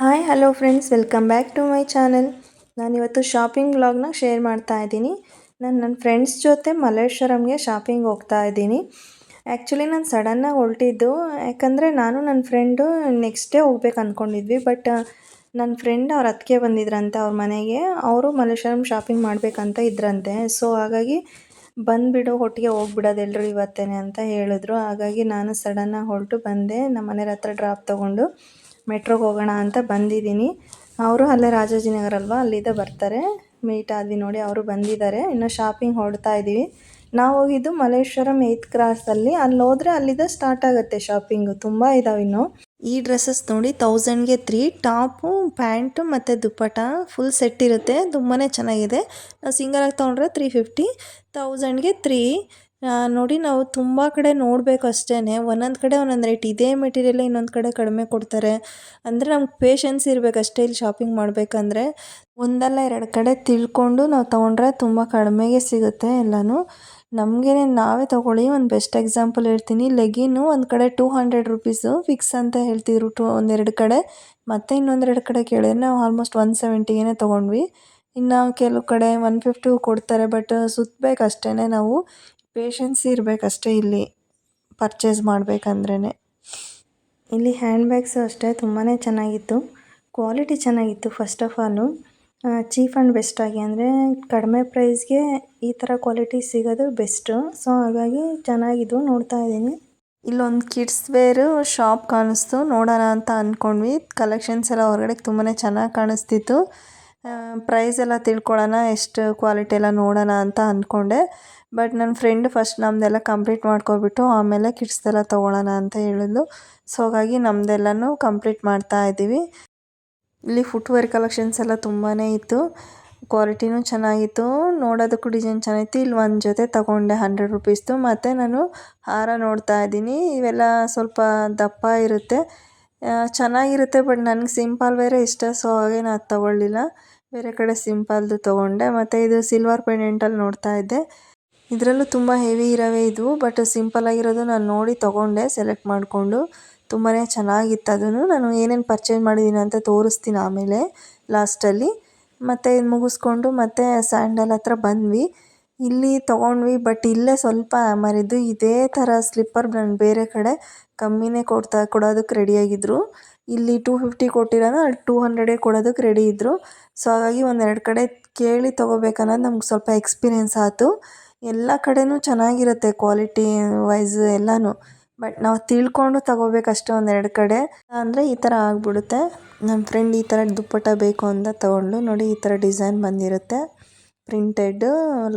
Hi hello friends welcome back to my channel ನಾನಿವತ್ತು shopping ವ್ಲಾಗ್ನ share ಮಾಡ್ತಾ ಇದ್ದೀನಿ. ನಾನು ನನ್ನ ಫ್ರೆಂಡ್ಸ್ ಜೊತೆ ಮಲ್ಲೇಶ್ವರಂಗೆ ಶಾಪಿಂಗ್ ಹೋಗ್ತಾ ಇದ್ದೀನಿ. ಆ್ಯಕ್ಚುಲಿ ನಾನು ಸಡನ್ನಾಗಿ ಹೊರಟಿದ್ದು ಯಾಕಂದರೆ ನಾನು ನನ್ನ ಫ್ರೆಂಡು ನೆಕ್ಸ್ಟ್ ಡೇ ಹೋಗ್ಬೇಕು ಅಂದ್ಕೊಂಡಿದ್ವಿ ಬಟ್ ನನ್ನ ಫ್ರೆಂಡ್ ಅವ್ರ ಅದಕ್ಕೆ ಬಂದಿದ್ರಂತೆ ಅವ್ರ ಮನೆಗೆ. ಅವರು ಮಲ್ಲೇಶ್ವರಂ ಶಾಪಿಂಗ್ ಮಾಡಬೇಕಂತ ಇದ್ರಂತೆ. ಸೊ ಹಾಗಾಗಿ ಬಂದುಬಿಡು, ಒಟ್ಟಿಗೆ ಹೋಗ್ಬಿಡೋದು ಎಲ್ಲರೂ ಇವತ್ತೇನೆ ಅಂತ ಹೇಳಿದ್ರು. ಹಾಗಾಗಿ ನಾನು ಸಡನ್ನಾಗಿ ಹೊರಟು ಬಂದೆ. ನಮ್ಮ ಮನೆಯವ್ರ ಹತ್ರ ಡ್ರಾಪ್ ತೊಗೊಂಡು. ಮೆಟ್ರೋಗೆ ಹೋಗೋಣ ಅಂತ ಬಂದಿದ್ದೀನಿ. ಅವರು ಅಲ್ಲೇ ರಾಜಾಜಿನಗರ ಅಲ್ವಾ? ಅಲ್ಲಿಂದ ಬರ್ತಾರೆ. ಮೀಟ್ ಆದ್ವಿ ನೋಡಿ, ಅವರು ಬಂದಿದ್ದಾರೆ. ಇನ್ನು ಶಾಪಿಂಗ್ ಹೊಡ್ತಾ ಇದ್ದೀವಿ ನಾವು ಹೋಗಿದ್ದು ಮಲ್ಲೇಶ್ವರಂ ಏಯ್ತ್ ಕ್ರಾಸಲ್ಲಿ ಅಲ್ಲಿ. ಹೋದರೆ ಅಲ್ಲಿಂದ ಸ್ಟಾರ್ಟ್ ಆಗುತ್ತೆ ಶಾಪಿಂಗು ತುಂಬ ಇದಾವೆ ಇನ್ನು. ಈ ಡ್ರೆಸ್ಸಸ್ ನೋಡಿ ತೌಸಂಡ್ಗೆ ತ್ರೀ ಟಾಪು ಪ್ಯಾಂಟು ಮತ್ತು ದುಪ್ಪಟ ಫುಲ್ ಸೆಟ್ ಇರುತ್ತೆ. ತುಂಬಾ ಚೆನ್ನಾಗಿದೆ. ನಾವು ಸಿಂಗಲಾಗಿ ತೊಗೊಂಡ್ರೆ ತ್ರೀ ಫಿಫ್ಟಿ ತೌಸಂಡ್ಗೆ ತ್ರೀ ನೋಡಿ ನಾವು ತುಂಬ ಕಡೆ ನೋಡಬೇಕು ಅಷ್ಟೇ ಒಂದೊಂದು ಕಡೆ ಒಂದೊಂದು ರೇಟ್ ಇದೇ ಮೆಟೀರಿಯಲ್ ಇನ್ನೊಂದು ಕಡೆ ಕಡಿಮೆ ಕೊಡ್ತಾರೆ. ಅಂದರೆ ನಮ್ಗೆ ಪೇಷನ್ಸ್ ಇರಬೇಕು ಅಷ್ಟೇ ಇಲ್ಲಿ ಶಾಪಿಂಗ್ ಮಾಡಬೇಕಂದ್ರೆ. ಒಂದಲ್ಲ ಎರಡು ಕಡೆ ತಿಳ್ಕೊಂಡು ನಾವು ತೊಗೊಂಡ್ರೆ ತುಂಬ ಕಡಿಮೆಗೆ ಸಿಗುತ್ತೆ ಎಲ್ಲನೂ. ನಮಗೇನೆ ನಾವೇ ತೊಗೊಳ್ಳಿ. ಒಂದು ಬೆಸ್ಟ್ ಎಕ್ಸಾಂಪಲ್ ಹೇಳ್ತೀನಿ. ಲೆಗಿನು ಒಂದು ಕಡೆ ಟೂ ಹಂಡ್ರೆಡ್ ರುಪೀಸು ಫಿಕ್ಸ್ ಅಂತ ಹೇಳ್ತಿದ್ರು ಟು, ಒಂದೆರಡು ಕಡೆ. ಮತ್ತು ಇನ್ನೊಂದೆರಡು ಕಡೆ ಕೇಳಿದ್ರೆ ನಾವು ಆಲ್ಮೋಸ್ಟ್ ಒನ್ ಸೆವೆಂಟಿಗೆ ತೊಗೊಂಡ್ವಿ. ಇನ್ನು ಕೆಲವು ಕಡೆ ಒನ್ ಫಿಫ್ಟಿಗೂ ಕೊಡ್ತಾರೆ ಬಟ್ ಸುತ್ತಬೇಕಷ್ಟೇ ನಾವು. ಪೇಷನ್ಸ್ ಇರಬೇಕಷ್ಟೇ ಇಲ್ಲಿ ಪರ್ಚೇಸ್ ಮಾಡಬೇಕಂದ್ರೇ ಇಲ್ಲಿ ಹ್ಯಾಂಡ್ ಬ್ಯಾಗ್ಸು ಅಷ್ಟೇ ತುಂಬಾ ಚೆನ್ನಾಗಿತ್ತು. ಕ್ವಾಲಿಟಿ ಚೆನ್ನಾಗಿತ್ತು first of all cheap and ಬೆಸ್ಟಾಗಿ ಅಂದರೆ ಕಡಿಮೆ ಪ್ರೈಸ್ಗೆ ಈ ಥರ ಕ್ವಾಲಿಟಿ ಸಿಗೋದು ಬೆಸ್ಟು ಸೊ ಹಾಗಾಗಿ ಚೆನ್ನಾಗಿದ್ದು ನೋಡ್ತಾ ಇದ್ದೀನಿ. ಇಲ್ಲೊಂದು ಕಿಡ್ಸ್ ವೇರು ಶಾಪ್ ಕಾಣಿಸ್ತು. ನೋಡೋಣ ಅಂತ ಅಂದ್ಕೊಂಡ್ವಿ ಕಲೆಕ್ಷನ್ಸ್ ಎಲ್ಲ ಹೊರಗಡೆ ತುಂಬಾ ಚೆನ್ನಾಗಿ ಕಾಣಿಸ್ತಿತ್ತು. ಪ್ರೈಸ್ ಎಲ್ಲ ತಿಳ್ಕೊಳ್ಳೋಣ, ಎಷ್ಟು ಕ್ವಾಲಿಟಿ ಎಲ್ಲ ನೋಡೋಣ ಅಂತ ಅಂದ್ಕೊಂಡೆ ಬಟ್ ನನ್ನ ಫ್ರೆಂಡ್ ಫಸ್ಟ್ ನಮ್ಮದೆಲ್ಲ ಕಂಪ್ಲೀಟ್ ಮಾಡ್ಕೊಬಿಟ್ಟು ಆಮೇಲೆ ಕಿಡ್ಸ್ದೆಲ್ಲ ತೊಗೊಳ್ಳೋಣ ಅಂತ ಹೇಳಿದ್ಲು. ಸೊ, ಹಾಗಾಗಿ ನಮ್ಮದೆಲ್ಲನೂ ಕಂಪ್ಲೀಟ್ ಮಾಡ್ತಾ ಇದ್ದೀವಿ. ಇಲ್ಲಿ ಫುಟ್ವೇರ್ ಕಲೆಕ್ಷನ್ಸ್ ಎಲ್ಲ ತುಂಬಾ ಇತ್ತು. ಕ್ವಾಲಿಟಿನೂ ಚೆನ್ನಾಗಿತ್ತು. ನೋಡೋದಕ್ಕೂ ಡಿಸೈನ್ ಚೆನ್ನಾಗಿತ್ತು. ಇಲ್ಲಿ ಒಂದು ಜೊತೆ ತೊಗೊಂಡೆ ಹಂಡ್ರೆಡ್ ರುಪೀಸ್ದು. ಮತ್ತು ನಾನು ಹಾರ ನೋಡ್ತಾ ಇದ್ದೀನಿ. ಇವೆಲ್ಲ ಸ್ವಲ್ಪ ದಪ್ಪ ಇರುತ್ತೆ. ಚೆನ್ನಾಗಿರುತ್ತೆ ಬಟ್ ನನಗೆ ಸಿಂಪಲ್ ಬೇರೆ ಇಷ್ಟ. ಸೊ, ಹಾಗೆ ನಾನು ತೊಗೊಳ್ಳಿಲ್ಲ. ಬೇರೆ ಕಡೆ ಸಿಂಪಲ್ದು ತೊಗೊಂಡೆ. ಮತ್ತು ಇದು ಸಿಲ್ವರ್ ಪೆಂಡೆಂಟಲ್ಲಿ ನೋಡ್ತಾ ಇದ್ದೆ. ಇದರಲ್ಲೂ ತುಂಬ ಹೆವಿ ಇರೋವೇ ಇದ್ವು ಬಟ್ ಸಿಂಪಲ್ ಆಗಿರೋದು ನಾನು ನೋಡಿ ತೊಗೊಂಡೆ ಸೆಲೆಕ್ಟ್ ಮಾಡಿಕೊಂಡು. ತುಂಬಾ ಚೆನ್ನಾಗಿತ್ತು ಅದನ್ನು. ನಾನು ಏನೇನು ಪರ್ಚೇಸ್ ಮಾಡಿದ್ದೀನಿ ಅಂತ ತೋರಿಸ್ತೀನಿ ಆಮೇಲೆ ಲಾಸ್ಟಲ್ಲಿ ಮತ್ತು ಇದು ಮುಗಿಸ್ಕೊಂಡು ಮತ್ತೆ ಸ್ಯಾಂಡಲ್ ಹತ್ರ ಬಂದ್ವಿ. ಇಲ್ಲಿ ತೊಗೊಂಡ್ವಿ ಬಟ್ ಇಲ್ಲೇ ಸ್ವಲ್ಪ ಮರಿದು ಇದೇ ಥರ ಸ್ಲಿಪ್ಪರ್ ನಾನು ಬೇರೆ ಕಡೆ ಕಮ್ಮಿನೇ ಕೊಡ್ತಾ ಕೊಡೋದಕ್ಕೆ ರೆಡಿಯಾಗಿದ್ದರು ಇಲ್ಲಿ ಟೂ ಫಿಫ್ಟಿ ಕೊಟ್ಟಿರೋದು ಅಲ್ಲಿ ಟೂ ಹಂಡ್ರೆಡೇ ಕೊಡೋದಕ್ಕೆ ರೆಡಿ ಇದ್ದರು ಸೊ ಹಾಗಾಗಿ ಒಂದೆರಡು ಕಡೆ ಕೇಳಿ ತೊಗೋಬೇಕನ್ನೋದು ನಮ್ಗೆ ಸ್ವಲ್ಪ ಎಕ್ಸ್ಪೀರಿಯೆನ್ಸ್ ಆಯ್ತು ಎಲ್ಲ ಕಡೆಯೂ ಚೆನ್ನಾಗಿರುತ್ತೆ ಕ್ವಾಲಿಟಿ ವೈಸ್ ಎಲ್ಲನೂ. ಬಟ್ ನಾವು ತಿಳ್ಕೊಂಡು ತೊಗೋಬೇಕಷ್ಟೇ ಒಂದೆರಡು ಕಡೆ. ಅಂದರೆ ಈ ಥರ ಆಗಿಬಿಡುತ್ತೆ. ನಮ್ಮ ಫ್ರೆಂಡ್ ಈ ಥರ ದುಪ್ಪಟ್ಟ ಬೇಕು ಅಂತ ತೊಗೊಂಡು ನೋಡಿ ಈ ಥರ ಡಿಸೈನ್ ಬಂದಿರುತ್ತೆ. ಪ್ರಿಂಟೆಡ್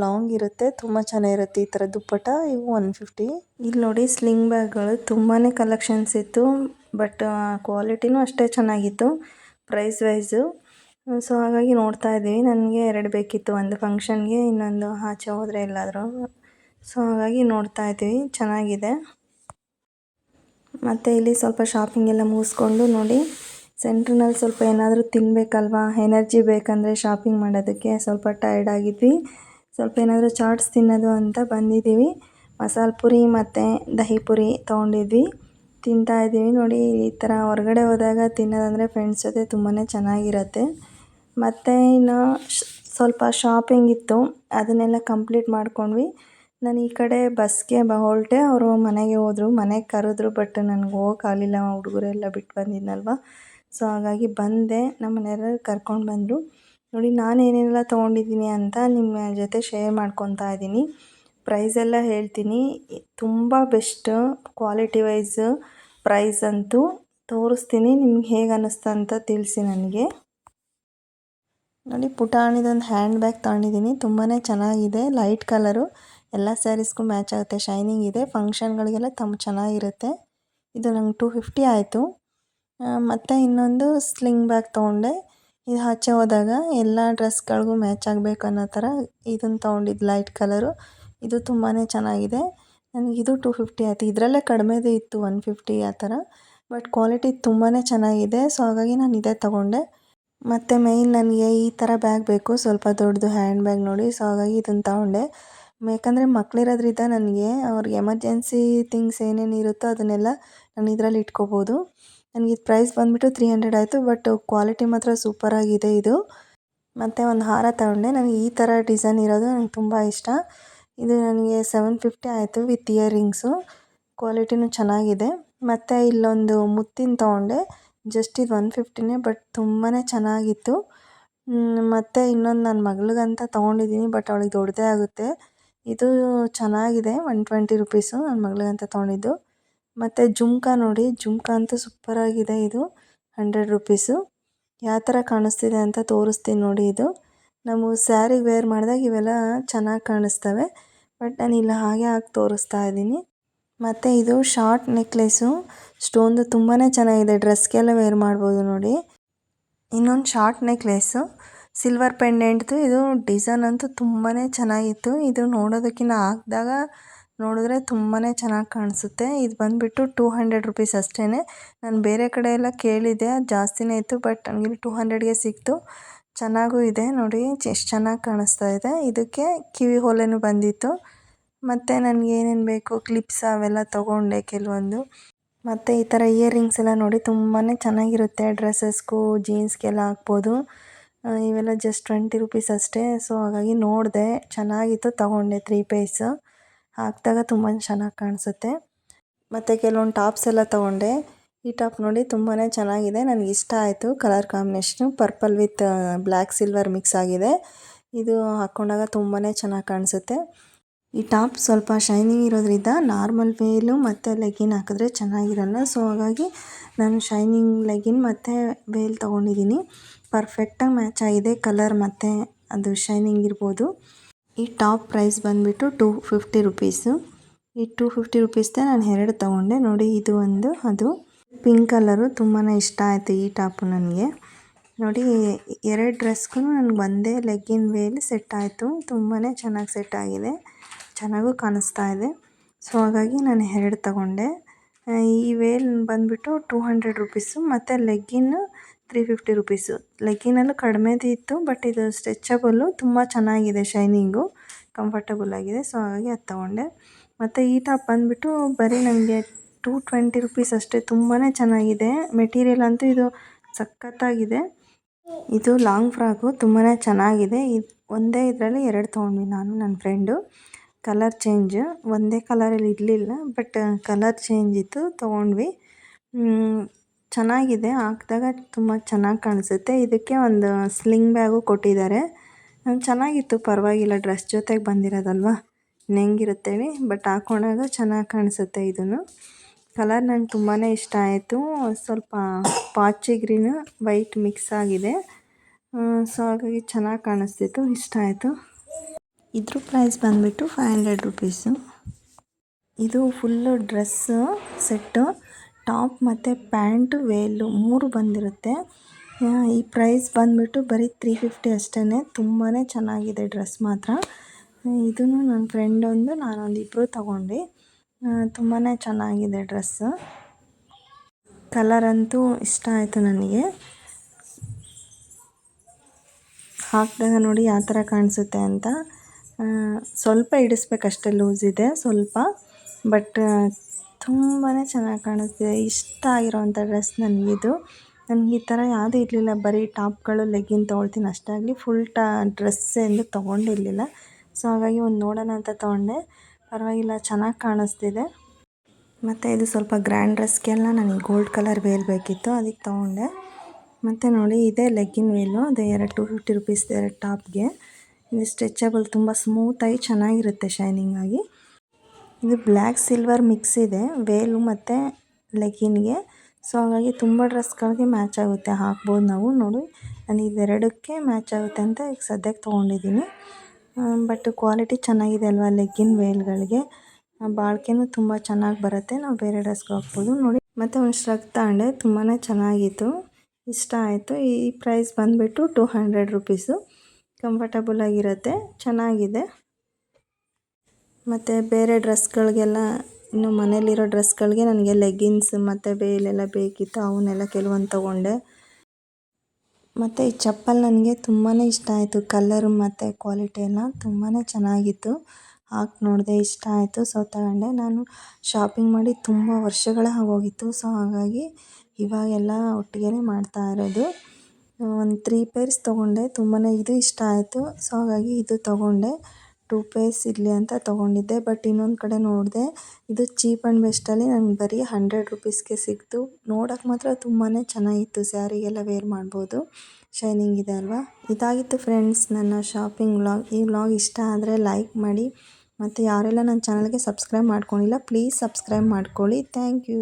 ಲಾಂಗ್ ಇರುತ್ತೆ. ತುಂಬ ಚೆನ್ನಾಗಿರುತ್ತೆ ಈ ಥರ ದುಪ್ಪಟ್ಟ. ಇವು ಒನ್ ಫಿಫ್ಟಿ ಇಲ್ಲಿ ನೋಡಿ ಸ್ಲಿಂಗ್ ಬ್ಯಾಗ್ಗಳು ತುಂಬಾ ಕಲೆಕ್ಷನ್ಸ್ ಇತ್ತು. ಬಟ್ ಕ್ವಾಲಿಟಿನೂ ಅಷ್ಟೇ ಚೆನ್ನಾಗಿತ್ತು. ಪ್ರೈಸ್ ವೈಸು ಸೊ ಹಾಗಾಗಿ ನೋಡ್ತಾ ಇದ್ದೀವಿ. ನನಗೆ ಎರಡು ಬೇಕಿತ್ತು. ಒಂದು ಫಂಕ್ಷನ್ಗೆ, ಇನ್ನೊಂದು ಆಚೆ ಹೋದರೆ ಎಲ್ಲಾದರೂ. ಸೊ ಹಾಗಾಗಿ ನೋಡ್ತಾ ಇದ್ದೀವಿ. ಚೆನ್ನಾಗಿದೆ. ಮತ್ತು ಇಲ್ಲಿ ಸ್ವಲ್ಪ ಶಾಪಿಂಗ್ ಎಲ್ಲ ಮುಗಿಸ್ಕೊಂಡು ನೋಡಿ. ಸೆಂಟ್ರ್ನಲ್ಲಿ ಸ್ವಲ್ಪ ಏನಾದರೂ ತಿನ್ನಬೇಕಲ್ವಾ ಎನರ್ಜಿ ಬೇಕಂದರೆ ಶಾಪಿಂಗ್ ಮಾಡೋದಕ್ಕೆ ಸ್ವಲ್ಪ ಟೈರ್ಡ್ ಆಗಿದ್ವಿ. ಸ್ವಲ್ಪ ಏನಾದರೂ ಚಾಟ್ಸ್ ತಿನ್ನೋದು ಅಂತ ಬಂದಿದ್ದೀವಿ. ಮಸಾಲೆ ಪುರಿ ಮತ್ತು ದಹಿ ಪುರಿ ತೊಗೊಂಡಿದ್ವಿ. ತಿಂತಾ ಇದ್ದೀವಿ ನೋಡಿ. ಈ ಥರ ಹೊರಗಡೆ ಹೋದಾಗ ತಿನ್ನೋದಂದರೆ ಫ್ರೆಂಡ್ಸ್ ಜೊತೆ ತುಂಬಾ ಚೆನ್ನಾಗಿರತ್ತೆ. ಮತ್ತು ಇನ್ನು ಸ್ವಲ್ಪ ಶಾಪಿಂಗ್ ಇತ್ತು. ಅದನ್ನೆಲ್ಲ ಕಂಪ್ಲೀಟ್ ಮಾಡ್ಕೊಂಡ್ವಿ. ನಾನು ಈ ಕಡೆ ಬಸ್ಗೆ ಬ, ಹೊರಟೆ. ಅವರು ಮನೆಗೆ ಹೋದರು. ಮನೆಗೆ ಕರೆದ್ರು ಬಟ್ ನನಗೆ ಹೋಗೋಕ್ಕಾಗಲಿಲ್ಲ ಹುಡುಗರೆಲ್ಲ ಬಿಟ್ಟು ಬಂದಿದ್ನಲ್ವ? ಸೊ ಹಾಗಾಗಿ ಬಂದೆ. ನಮ್ಮ ಮನೆಯವ್ರು ಕರ್ಕೊಂಡು ಬಂದರು. ನೋಡಿ, ನಾನು ಏನೇನೆಲ್ಲ ತೊಗೊಂಡಿದ್ದೀನಿ ಅಂತ ನಿಮ್ಮ ಜೊತೆ ಶೇರ್ ಮಾಡ್ಕೊತಾ ಇದ್ದೀನಿ. ಪ್ರೈಸ್ ಎಲ್ಲ ಹೇಳ್ತೀನಿ. ತುಂಬ ಬೆಸ್ಟ್ ಕ್ವಾಲಿಟಿ ವೈಸ್ ಪ್ರೈಸ್ ಅಂತೂ ತೋರಿಸ್ತೀನಿ. ನಿಮ್ಗೆ ಹೇಗೆ ಅನ್ನಿಸ್ತು ಅಂತ ತಿಳಿಸಿ ನನಗೆ. ನೋಡಿ ಪುಟಾಣಿದೊಂದು ಹ್ಯಾಂಡ್ ಬ್ಯಾಗ್ ತಗೊಂಡಿದ್ದೀನಿ ತುಂಬಾ ಚೆನ್ನಾಗಿದೆ. ಲೈಟ್ ಕಲರು ಎಲ್ಲ ಸ್ಯಾರೀಸ್ಗೂ ಮ್ಯಾಚ್ ಆಗುತ್ತೆ. ಶೈನಿಂಗ್ ಇದೆ. ಫಂಕ್ಷನ್ಗಳಿಗೆಲ್ಲ ತಮ್ಮ ಚೆನ್ನಾಗಿರುತ್ತೆ. ಇದು ನಂಗೆ ಟೂ ಫಿಫ್ಟಿ ಆಯಿತು. ಮತ್ತು ಇನ್ನೊಂದು ಸ್ಲಿಂಗ್ ಬ್ಯಾಗ್ ತೊಗೊಂಡೆ. ಇದು ಆಚೆ ಹೋದಾಗ ಎಲ್ಲ ಡ್ರೆಸ್ಗಳಿಗೂ ಮ್ಯಾಚ್ ಆಗಬೇಕು ಅನ್ನೋ ಥರ ಇದನ್ನು ತೊಗೊಂಡಿದ್ದು ಲೈಟ್ ಕಲರು ಇದು ತುಂಬಾ ಚೆನ್ನಾಗಿದೆ. ನನಗೆ ಇದು ಟೂ ಫಿಫ್ಟಿ ಆಯಿತು. ಇದರಲ್ಲೇ ಕಡಿಮೆದು ಇತ್ತು ಒನ್ ಫಿಫ್ಟಿ ಆ ಥರ. ಬಟ್ ಕ್ವಾಲಿಟಿ ತುಂಬಾ ಚೆನ್ನಾಗಿದೆ. ಸೊ ಹಾಗಾಗಿ ನಾನು ಇದೇ ತೊಗೊಂಡೆ. ಮತ್ತು ಮೇಯ್ನ್ ನನಗೆ ಈ ಥರ ಬ್ಯಾಗ್ ಬೇಕು. ಸ್ವಲ್ಪ ದೊಡ್ಡದು ಹ್ಯಾಂಡ್ ಬ್ಯಾಗ್ ನೋಡಿ. ಸೊ ಹಾಗಾಗಿ ಇದನ್ನು ತಗೊಂಡೆ. ಯಾಕಂದರೆ ಮಕ್ಕಳಿರೋದ್ರಿಂದ ನನಗೆ ಅವ್ರಿಗೆ ಎಮರ್ಜೆನ್ಸಿ ಥಿಂಗ್ಸ್ ಏನೇನು ಇರುತ್ತೋ ಅದನ್ನೆಲ್ಲ ನಾನು ಇದರಲ್ಲಿ ಇಟ್ಕೋಬೋದು. ನನಗೆ ಇದು ಪ್ರೈಸ್ ಬಂದುಬಿಟ್ಟು ತ್ರೀ ಹಂಡ್ರೆಡ್ ಆಯಿತು. ಬಟ್ ಕ್ವಾಲಿಟಿ ಮಾತ್ರ ಸೂಪರಾಗಿದೆ ಇದು. ಮತ್ತು ಒಂದು ಹಾರ ತಗೊಂಡೆ. ನನಗೆ ಈ ಥರ ಡಿಸೈನ್ ಇರೋದು ನನಗೆ ತುಂಬ ಇಷ್ಟ. ಇದು ನನಗೆ ಸೆವೆನ್ ಫಿಫ್ಟಿ ಆಯಿತು ವಿತ್ ಇಯರಿಂಗ್ಸು ಕ್ವಾಲಿಟಿನೂ ಚೆನ್ನಾಗಿದೆ. ಮತ್ತು ಇಲ್ಲೊಂದು ಮುತ್ತಿನ ತೊಗೊಂಡೆ. ಜಸ್ಟ್ ಇದು ಒನ್ ಫಿಫ್ಟಿನೇ, ಬಟ್ ತುಂಬಾ ಚೆನ್ನಾಗಿತ್ತು. ಮತ್ತು ಇನ್ನೊಂದು ನನ್ನ ಮಗಳಿಗಂತ ತೊಗೊಂಡಿದ್ದೀನಿ ಬಟ್ ಅವಳಿಗೆ ದೊಡ್ಡದೇ ಆಗುತ್ತೆ. ಇದು ಚೆನ್ನಾಗಿದೆ, ಒನ್ ಟ್ವೆಂಟಿ ರುಪೀಸು ನನ್ನ ಮಗಳಿಗಂತ ತೊಗೊಂಡಿದ್ದು. ಮತ್ತು ಜುಮ್ಕಾ ನೋಡಿ, ಜುಮ್ಕಾ ಅಂತೂ ಸೂಪರಾಗಿದೆ ಇದು, ಹಂಡ್ರೆಡ್ ರುಪೀಸು. ಯಾವ ಥರ ಕಾಣಿಸ್ತಿದೆ ಅಂತ ತೋರಿಸ್ತೀನಿ ನೋಡಿ ಇದು. ನಾವು ಸ್ಯಾರಿಗೆ ವೇರ್ ಮಾಡಿದಾಗ ಇವೆಲ್ಲ ಚೆನ್ನಾಗಿ ಕಾಣಿಸ್ತವೆ, ಬಟ್ ನಾನು ಇಲ್ಲಿ ಹಾಗೆ ಹಾಕಿ ತೋರಿಸ್ತಾ ಇದ್ದೀನಿ. ಮತ್ತು ಇದು ಶಾರ್ಟ್ ನೆಕ್ಲೆಸ್ಸು ಸ್ಟೋನ್ದು ತುಂಬಾ ಚೆನ್ನಾಗಿದೆ. ಡ್ರೆಸ್ಗೆಲ್ಲ ವೇರ್ ಮಾಡ್ಬೋದು ನೋಡಿ. ಇನ್ನೊಂದು ಶಾರ್ಟ್ ನೆಕ್ಲೆಸ್ಸು ಸಿಲ್ವರ್ ಪೆಂಡೆಂಟ್ದು. ಇದು ಡಿಸೈನ್ ಅಂತೂ ತುಂಬಾ ಚೆನ್ನಾಗಿತ್ತು. ಇದು ನೋಡೋದಕ್ಕಿಂತ ಹಾಕಿದಾಗ ನೋಡಿದ್ರೆ ತುಂಬಾ ಚೆನ್ನಾಗಿ ಕಾಣಿಸುತ್ತೆ. ಇದು ಬಂದುಬಿಟ್ಟು ಟೂ ಹಂಡ್ರೆಡ್ ರುಪೀಸ್ ಅಷ್ಟೇ ನಾನು ಬೇರೆ ಕಡೆ ಎಲ್ಲ ಕೇಳಿದೆ ಅದು ಜಾಸ್ತಿನೇ ಇತ್ತು, ಬಟ್ ನನಗೆ ಟೂ ಹಂಡ್ರೆಡ್ಗೆ ಸಿಕ್ತು. ಚೆನ್ನಾಗೂ ಇದೆ ನೋಡಿ. ಎಷ್ಟು ಚೆನ್ನಾಗಿ ಕಾಣಿಸ್ತಾ ಇದೆ. ಇದಕ್ಕೆ ಕಿವಿ ಹೊಲೆನೂ ಬಂದಿತ್ತು. ಮತ್ತು ನನಗೆ ಏನೇನು ಬೇಕು ಕ್ಲಿಪ್ಸ್ ಅವೆಲ್ಲ ತೊಗೊಂಡೆ ಕೆಲವೊಂದು. ಮತ್ತು ಈ ಥರ ಇಯರಿಂಗ್ಸ್ ಎಲ್ಲ ನೋಡಿ ತುಂಬಾ ಚೆನ್ನಾಗಿರುತ್ತೆ ಡ್ರೆಸ್ಸಸ್ಗೂ ಜೀನ್ಸ್ಗೆಲ್ಲ ಹಾಕ್ಬೋದು. ಇವೆಲ್ಲ ಜಸ್ಟ್ ಟ್ವೆಂಟಿ ರುಪೀಸ್ ಅಷ್ಟೇ. ಸೊ ಹಾಗಾಗಿ ನೋಡಿದೆ. ಚೆನ್ನಾಗಿತ್ತು ತೊಗೊಂಡೆ ತ್ರೀ ಪೀಸ್ ಹಾಕಿದಾಗ ತುಂಬ ಚೆನ್ನಾಗಿ ಕಾಣಿಸುತ್ತೆ. ಮತ್ತು ಕೆಲವೊಂದು ಟಾಪ್ಸ್ ಎಲ್ಲ ತೊಗೊಂಡೆ. ಈ ಟಾಪ್ ನೋಡಿ ತುಂಬಾ ಚೆನ್ನಾಗಿದೆ. ನನಗೆ ಇಷ್ಟ ಆಯಿತು. Colour combination purple with black silver mix ಆಗಿದೆ. ಇದು ಹಾಕ್ಕೊಂಡಾಗ ತುಂಬಾ ಚೆನ್ನಾಗಿ ಕಾಣಿಸುತ್ತೆ. ಈ ಟಾಪ್ ಸ್ವಲ್ಪ ಶೈನಿಂಗ್ ಇರೋದ್ರಿಂದ ನಾರ್ಮಲ್ ವೇಲು ಮತ್ತು ಲೆಗಿನ್ ಹಾಕಿದ್ರೆ ಚೆನ್ನಾಗಿರಲ್ಲ. ಸೊ, ಹಾಗಾಗಿ ನಾನು ಶೈನಿಂಗ್ ಲೆಗಿನ್ ಮತ್ತು ವೇಲ್ ತೊಗೊಂಡಿದ್ದೀನಿ. ಪರ್ಫೆಕ್ಟಾಗಿ ಮ್ಯಾಚ್ ಆಗಿದೆ ಕಲರ್ ಮತ್ತು ಅದು ಶೈನಿಂಗ್ ಇರ್ಬೋದು. ಈ ಟಾಪ್ ಪ್ರೈಸ್ ಬಂದುಬಿಟ್ಟು ಟೂ ಫಿಫ್ಟಿ ರುಪೀಸು ಈ ಟೂ ಫಿಫ್ಟಿ ರುಪೀಸ್ದೇ ನಾನು ಎರಡು ತೊಗೊಂಡೆ. ನೋಡಿ, ಇದು ಒಂದು, ಅದು ಪಿಂಕ್ ಕಲರು ತುಂಬಾ ಇಷ್ಟ ಆಯಿತು ಈ ಟಾಪು ನನಗೆ. ನೋಡಿ, ಎರಡು ಡ್ರೆಸ್ಗೂ ನನಗೆ ಒಂದೇ ಲೆಗ್ಗಿನ್, ವೇಲ್ ಸೆಟ್ ಆಯಿತು. ತುಂಬಾ ಚೆನ್ನಾಗಿ ಸೆಟ್ ಆಗಿದೆ. ಚೆನ್ನಾಗೂ ಕಾಣಿಸ್ತಾ ಇದೆ. ಸೊ ಹಾಗಾಗಿ ನಾನು ಎರಡು ತಗೊಂಡೆ. ಈ ವೇಲ್ ಬಂದುಬಿಟ್ಟು ಟೂ ಹಂಡ್ರೆಡ್ ರುಪೀಸು ಮತ್ತು ಲೆಗ್ಗಿನ್ನು ತ್ರೀ ಫಿಫ್ಟಿ ರುಪೀಸು ಲೆಗ್ಗಿನಲ್ಲೂ ಕಡಿಮೆದು ಇತ್ತು ಬಟ್ ಇದು ಸ್ಟ್ರೆಚಬಲ್ಲು ತುಂಬ ಚೆನ್ನಾಗಿದೆ ಶೈನಿಂಗು ಕಂಫರ್ಟಬಲ್ ಆಗಿದೆ. ಸೊ ಹಾಗಾಗಿ ಅದು ತಗೊಂಡೆ. ಮತ್ತು ಈ ಟಾಪ್ ಬಂದುಬಿಟ್ಟು ಬರೀ ನನಗೆ ಟೂ ಟ್ವೆಂಟಿ ರುಪೀಸ್ ಅಷ್ಟೇ ತುಂಬಾ ಚೆನ್ನಾಗಿದೆ. ಮೆಟೀರಿಯಲ್ ಅಂತೂ ಇದು ಸಖತ್ತಾಗಿದೆ. ಇದು ಲಾಂಗ್ ಫ್ರಾಕು ತುಂಬಾ ಚೆನ್ನಾಗಿದೆ. ಇದು ಒಂದೇ ಇದರಲ್ಲಿ ಎರಡು ತೊಗೊಂಡ್ವಿ ನಾನು ನನ್ನ ಫ್ರೆಂಡು ಕಲರ್ ಚೇಂಜ್ ಒಂದೇ ಕಲರಲ್ಲಿ ಇರಲಿಲ್ಲ ಬಟ್ ಕಲರ್ ಚೇಂಜ್ ಇತ್ತು, ತೊಗೊಂಡ್ವಿ. ಚೆನ್ನಾಗಿದೆ, ಹಾಕಿದಾಗ ತುಂಬ ಚೆನ್ನಾಗಿ ಕಾಣಿಸುತ್ತೆ. ಇದಕ್ಕೆ ಒಂದು ಸ್ಲಿಂಗ್ ಬ್ಯಾಗು ಕೊಟ್ಟಿದ್ದಾರೆ. ಚೆನ್ನಾಗಿತ್ತು, ಪರವಾಗಿಲ್ಲ ಡ್ರೆಸ್ ಜೊತೆಗೆ ಬಂದಿರೋದಲ್ವ? ಹೆಂಗಿರುತ್ತೆ ಹೇಳಿ ಬಟ್ ಹಾಕೊಂಡಾಗ ಚೆನ್ನಾಗಿ ಕಾಣಿಸುತ್ತೆ ಇದನ್ನು. ಕಲರ್ ನಂಗೆ ತುಂಬಾ ಇಷ್ಟ ಆಯಿತು. ಸ್ವಲ್ಪ ಪಾಚಿ ಗ್ರೀನು ವೈಟ್ ಮಿಕ್ಸ್ ಆಗಿದೆ. ಸೊ ಹಾಗಾಗಿ ಚೆನ್ನಾಗಿ ಕಾಣಿಸ್ತಿತ್ತು, ಇಷ್ಟ ಆಯಿತು. ಇದ್ರ ಪ್ರೈಸ್ ಬಂದುಬಿಟ್ಟು ಫೈವ್ ಹಂಡ್ರೆಡ್ ರುಪೀಸು ಇದು ಫುಲ್ಲು ಡ್ರೆಸ್ಸು ಸೆಟ್ಟು ಟಾಪ್ ಮತ್ತು ಪ್ಯಾಂಟು ವೇಲು ಮೂರು ಬಂದಿರುತ್ತೆ. ಈ ಪ್ರೈಸ್ ಬಂದುಬಿಟ್ಟು ಬರೀ ತ್ರೀ ಫಿಫ್ಟಿ ಅಷ್ಟೇ ತುಂಬಾ ಚೆನ್ನಾಗಿದೆ ಡ್ರೆಸ್ ಮಾತ್ರ. ಇದನ್ನು ನನ್ನ ಫ್ರೆಂಡ್ ಒಂದು, ನಾನೊಂದು ಇಬ್ಬರು ತಗೊಂಡು ತುಂಬಾ ಚೆನ್ನಾಗಿದೆ ಡ್ರೆಸ್ಸು ಕಲರ್ ಅಂತೂ ಇಷ್ಟ ಆಯಿತು ನನಗೆ. ಹಾಕಿದಾಗ ನೋಡಿ ಯಾವ ಥರ ಕಾಣಿಸುತ್ತೆ ಅಂತ. ಸ್ವಲ್ಪ ಹಿಡಿಸ್ಬೇಕಷ್ಟೇ ಲೂಸ್ ಇದೆ, ಸ್ವಲ್ಪ. ಬಟ್ ತುಂಬಾ ಚೆನ್ನಾಗಿ ಕಾಣಿಸ್ತಿದೆ. ಇಷ್ಟ ಆಗಿರೋವಂಥ ಡ್ರೆಸ್ ನನಗಿದು ನನಗೆ ಈ ಥರ ಯಾವುದೂ ಇರಲಿಲ್ಲ. ಬರೀ ಟಾಪ್ಗಳು ಲೆಗ್ಗಿನ್ ತೊಗೊಳ್ತೀನಿ ಅಷ್ಟೇ ಆಗಲಿ. ಫುಲ್ ಟಾ ಡ್ರೆಸ್ ಎಂದು ತೊಗೊಂಡಿರಲಿಲ್ಲ. ಸೊ ಹಾಗಾಗಿ ಒಂದು ನೋಡೋಣ ಅಂತ ತೊಗೊಂಡೆ. ಪರವಾಗಿಲ್ಲ, ಚೆನ್ನಾಗಿ ಕಾಣಿಸ್ತಿದೆ. ಮತ್ತು ಇದು ಸ್ವಲ್ಪ ಗ್ರ್ಯಾಂಡ್ ಡ್ರೆಸ್ಗೆಲ್ಲ ನನಗೆ ಗೋಲ್ಡ್ ಕಲರ್ ವೇಲ್ ಬೇಕಿತ್ತು. ಅದಕ್ಕೆ ತೊಗೊಂಡೆ. ಮತ್ತು ನೋಡಿ, ಇದೇ ಲೆಗ್ಗಿನ್ ವೇಲು ಅದೇ ಎರಡು ಟು ಫಿಫ್ಟಿ ರುಪೀಸ್ ಎರಡು ಟಾಪ್ಗೆ. ಇದು ಸ್ಟ್ರೆಚಬಲ್, ತುಂಬ ಸ್ಮೂತಾಗಿ ಚೆನ್ನಾಗಿರುತ್ತೆ ಶೈನಿಂಗ್ ಆಗಿ. ಇದು ಬ್ಲ್ಯಾಕ್ ಸಿಲ್ವರ್ ಮಿಕ್ಸ್ ಇದೆ ವೇಲು ಮತ್ತು ಲೆಗಿನ್ಗೆ ಸೊ ಹಾಗಾಗಿ ತುಂಬ ಡ್ರೆಸ್ಗಳಿಗೆ ಮ್ಯಾಚ್ ಆಗುತ್ತೆ, ಹಾಕ್ಬೋದು ನಾವು. ನೋಡಿ, ನಾನು ಇದೆರಡಕ್ಕೆ ಮ್ಯಾಚ್ ಆಗುತ್ತೆ ಅಂತ ಈಗ ಸದ್ಯಕ್ಕೆ ತೊಗೊಂಡಿದ್ದೀನಿ. ಬಟ್ ಕ್ವಾಲಿಟಿ ಚೆನ್ನಾಗಿದೆ ಅಲ್ವಾ ಲೆಗ್ಗಿನ್ ವೇಲ್ಗಳಿಗೆ ಬಾಳ್ಕೆನೂ ತುಂಬ ಚೆನ್ನಾಗಿ ಬರುತ್ತೆ, ನಾವು ಬೇರೆ ಡ್ರೆಸ್ಗೆ ಹಾಕ್ಬೋದು. ನೋಡಿ, ಮತ್ತು ಒಂದು ಶ್ರಗ್ ತಗೊಂಡೆ ತುಂಬಾ ಚೆನ್ನಾಗಿತ್ತು. ಇಷ್ಟ ಆಯಿತು. ಈ ಪ್ರೈಸ್ ಬಂದುಬಿಟ್ಟು ಟೂ ಹಂಡ್ರೆಡ್ ರುಪೀಸು ಕಂಫರ್ಟಬಲ್ ಆಗಿರುತ್ತೆ, ಚೆನ್ನಾಗಿದೆ. ಮತ್ತು ಬೇರೆ ಡ್ರೆಸ್ಗಳಿಗೆಲ್ಲ ಇನ್ನು ಮನೇಲಿರೋ ಡ್ರೆಸ್ಗಳಿಗೆ ನನಗೆ ಲೆಗ್ಗಿನ್ಸ್ ಮತ್ತು ಬೇಲೆಲ್ಲ ಬೇಕಿತ್ತು, ಅವನ್ನೆಲ್ಲ ಕೆಲವೊಂದು ತೊಗೊಂಡೆ. ಮತ್ತು ಈ ಚಪ್ಪಲ್ ನನಗೆ ತುಂಬಾ ಇಷ್ಟ ಆಯಿತು ಕಲರ್ ಮತ್ತು ಕ್ವಾಲಿಟಿ ಎಲ್ಲ ತುಂಬಾ ಚೆನ್ನಾಗಿತ್ತು. ಹಾಕಿ ನೋಡಿದೆ ಇಷ್ಟ ಆಯಿತು ಸೊ ತಗೊಂಡೆ. ನಾನು ಶಾಪಿಂಗ್ ಮಾಡಿ ತುಂಬ ವರ್ಷಗಳ ಆಗೋಗಿತ್ತು ಸೊ ಹಾಗಾಗಿ ಇವಾಗೆಲ್ಲ ಒಟ್ಟಿಗೆ ಮಾಡ್ತಾ ಇರೋದು. ಒಂದು ತ್ರೀ ಪೇರ್ಸ್ ತೊಗೊಂಡೆ ತುಂಬಾ ಇದು ಇಷ್ಟ ಆಯಿತು. ಸೊ ಹಾಗಾಗಿ ಇದು ತೊಗೊಂಡೆ. ಟೂ ಪೇರ್ಸ್ ಇರಲಿ ಅಂತ ತೊಗೊಂಡಿದ್ದೆ. ಬಟ್ ಇನ್ನೊಂದು ಕಡೆ ನೋಡಿದೆ, ಇದು ಚೀಪ್ ಆ್ಯಂಡ್ ಬೆಸ್ಟಲ್ಲಿ ನನಗೆ ಬರೀ ಹಂಡ್ರೆಡ್ ರುಪೀಸ್ಗೆ ಸಿಕ್ತು. ನೋಡೋಕ್ಕೆ ಮಾತ್ರ ತುಂಬಾ ಚೆನ್ನಾಗಿತ್ತು ಸ್ಯಾರಿಗೆಲ್ಲ ವೇರ್ ಮಾಡ್ಬೋದು. ಶೈನಿಂಗ್ ಇದೆ ಅಲ್ವಾ? ಇದಾಗಿತ್ತು ಫ್ರೆಂಡ್ಸ್, ನನ್ನ ಶಾಪಿಂಗ್ ವ್ಲಾಗ್. ಈ ವ್ಲಾಗ್ ಇಷ್ಟ ಆದರೆ ಲೈಕ್ ಮಾಡಿ. ಮತ್ತು ಯಾರೆಲ್ಲ ನನ್ನ ಚಾನಲ್ಗೆ ಸಬ್ಸ್ಕ್ರೈಬ್ ಮಾಡ್ಕೊಂಡಿಲ್ಲ, ಪ್ಲೀಸ್ ಸಬ್ಸ್ಕ್ರೈಬ್ ಮಾಡ್ಕೊಳ್ಳಿ. Thank you.